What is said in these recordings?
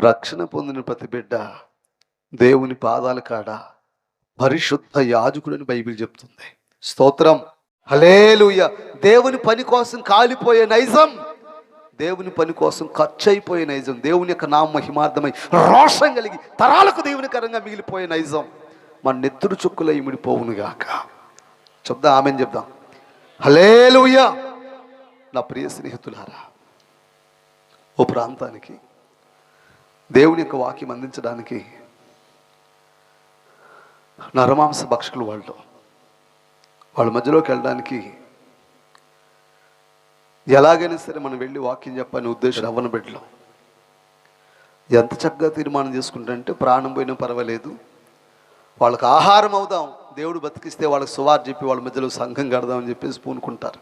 రక్షణ పొందిన ప్రతి బిడ్డ దేవుని పాదాల కాడ పరిశుద్ధ యాజకుడని బైబిల్ చెప్తుంది. స్తోత్రం. హలేలుయ దేవుని పని కోసం కాలిపోయే నైజం. దేవుని పని కోసం ఖర్చు అయిపోయే నైజం. దేవుని యొక్క నామ మహిమార్థమై రోషం కలిగి తరాలకు దేవుని కరంగా మిగిలిపోయే నైజం. మన నెత్తురు చుక్కుల ఇమిడిపోవునుగాక చెప్దాం ఆమెను చెప్దాం. హలేలుయ నా ప్రియ స్నేహితులారా ఓ ప్రాంతానికి దేవుని యొక్క వాక్యం అందించడానికి నరమాంస భక్షకులు వాళ్ళు వాళ్ళ మధ్యలోకి వెళ్ళడానికి ఎలాగైనా సరే మనం వెళ్ళి వాక్యం చెప్పని ఉద్దేశం అవ్వన బిడ్డలు. ఎంత చక్కగా తీర్మానం చేసుకుంటారంటే ప్రాణం పోయినా పర్వాలేదు. వాళ్ళకి ఆహారం అవుదాం. దేవుడు బతికిస్తే వాళ్ళకి సువార్ చెప్పి వాళ్ళ మధ్యలో సంఘం కడదామని చెప్పేసి పూనుకుంటారు.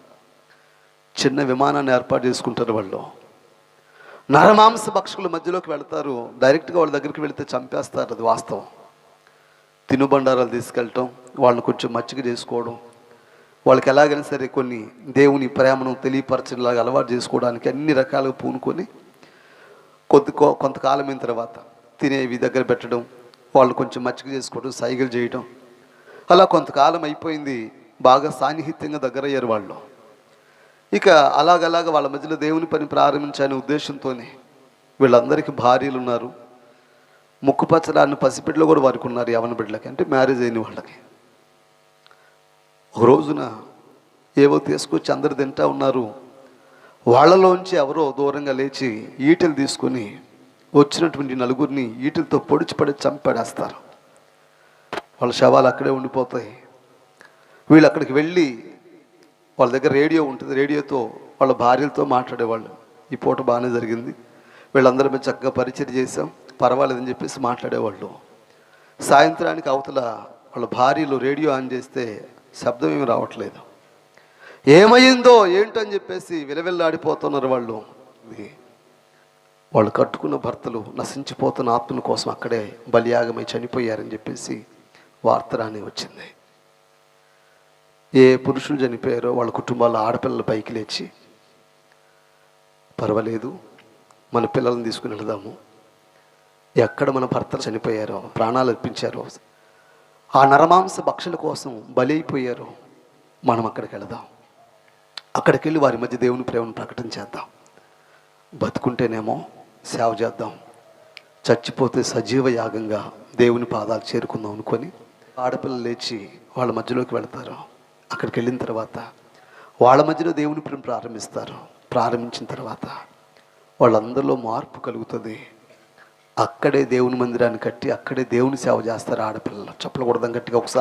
చిన్న విమానాన్ని ఏర్పాటు చేసుకుంటారు వాళ్ళు. నరమాంస భక్షకుల మధ్యలోకి వెళతారు. డైరెక్ట్గా వాళ్ళ దగ్గరికి వెళితే చంపేస్తారు. అది వాస్తవం. తినుబండారాలు తీసుకెళ్ళటం వాళ్ళని కొంచెం మచ్చిక చేసుకోవడం వాళ్ళకి ఎలాగైనా సరే కొన్ని దేవుని ప్రేమను తెలియపరచలాగా అలవాటు చేసుకోవడానికి అన్ని రకాలుగా పూనుకొని కొద్ది కొంతకాలమైన తర్వాత తినేవి దగ్గర పెట్టడం వాళ్ళు కొంచెం మచ్చిక చేసుకోవడం సైగలు చేయడం అలా కొంతకాలం అయిపోయింది. బాగా సాన్నిహిత్యంగా దగ్గరయ్యారు వాళ్ళు. ఇక అలాగలాగ వాళ్ళ మధ్యలో దేవుని పని ప్రారంభించనే ఉద్దేశంతోనే వీళ్ళందరికీ భార్యలు ఉన్నారు ముక్కు పచ్చలాన్ని పసిబిడ్డలు కూడా వారికి ఉన్నారు యవన బిడ్డలకి అంటే మ్యారేజ్ అయిన వాళ్ళకి. ఒక రోజున ఏవో తీసుకొచ్చి అందరు తింటా ఉన్నారు. వాళ్ళలోంచి ఎవరో దూరంగా లేచి ఈటెలు తీసుకొని వచ్చినటువంటి నలుగురిని ఈటెలతో పొడిచి పడి చంపడేస్తారు వాళ్ళ శవాలు అక్కడే ఉండిపోతాయి. వీళ్ళు అక్కడికి వెళ్ళి వాళ్ళ దగ్గర రేడియో ఉంటుంది రేడియోతో వాళ్ళ భార్యలతో మాట్లాడేవాళ్ళు. ఈ పూట బాగానే జరిగింది. వీళ్ళందరూ చక్కగా పరిచయం చేసాం పర్వాలేదని చెప్పేసి మాట్లాడేవాళ్ళు. సాయంత్రానికి అవతల వాళ్ళ భార్యలు రేడియో ఆన్ చేస్తే శబ్దం ఏమి రావట్లేదు. ఏమైందో ఏంటని చెప్పేసి విలవిల్లాడిపోతున్నారు వాళ్ళు. వాళ్ళు కట్టుకున్న భర్తలు నశించిపోతున్న ఆత్మల కోసం అక్కడే బలియాగమై చనిపోయారని చెప్పేసి వార్త రాని వచ్చింది. ఏ పురుషులు చనిపోయారో వాళ్ళ కుటుంబాల ఆడపిల్లల పైకి లేచి పర్వాలేదు మన పిల్లల్ని తీసుకుని వెళదాము. ఎక్కడ మన భర్తలు చనిపోయారో ప్రాణాలు అర్పించారో ఆ నరమాంస భక్షల కోసం బలి అయిపోయారో మనం అక్కడికి వెళదాం. అక్కడికి వెళ్ళి వారి మధ్య దేవుని ప్రేమను ప్రకటన చేద్దాం. బతుకుంటేనేమో సేవ చేద్దాం. చచ్చిపోతే సజీవ యాగంగా దేవుని పాదాలు చేరుకుందాం అనుకొని ఆడపిల్లలు లేచి వాళ్ళ మధ్యలోకి వెళతారు. అక్కడికి వెళ్ళిన తర్వాత వాళ్ళ మధ్యలో దేవుని ప్రేమ ప్రారంభిస్తారు. ప్రారంభించిన తర్వాత వాళ్ళందరిలో మార్పు కలుగుతుంది. అక్కడే దేవుని మందిరాన్ని కట్టి అక్కడే దేవుని సేవ చేస్తారు ఆడపిల్లలు. చెప్పకూడదాం గట్టిగా ఒకసారి.